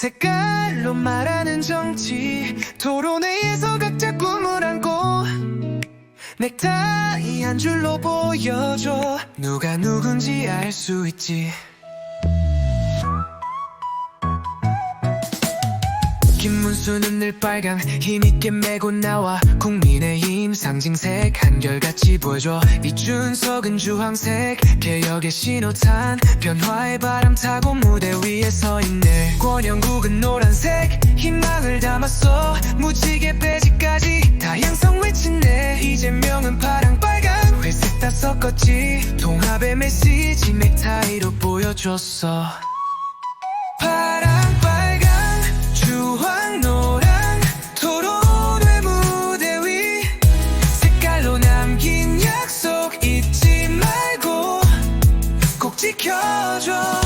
색깔로 말하는 정치. 토론회에서 각자 꿈을 안고 넥타이 한 줄로 보여줘. 누가 누군지 알 수 있지 김문수는 늘 빨강. 힘있게 메고 나와. 국민의힘 상징색. 한결같이 보여줘. 이준석은 주황색. 개혁의 신호탄. 변화의 바람 타고 무대 위에 서 있네. 권영국은 노란색. 희망을 담았어. 무지개 배지까지 다양성 외치네 이재명은 파랑 빨강. 회색 다 섞었지. 통합의 메시지 넥타이로 보여줬어 지켜줘.